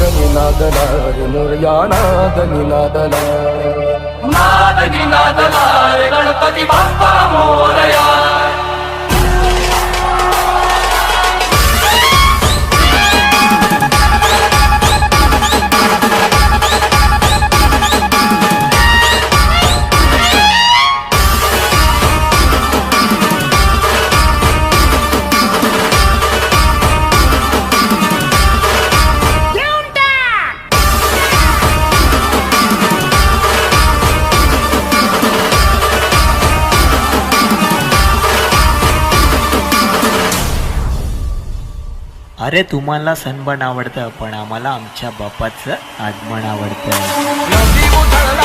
నాద నినాదల హరి మురయా నాద నినాదల నాద నినాదల अरे तुम्हाला सनबन आवडतं पण आम्हाला आमच्या बापाचं आगमन आवडतं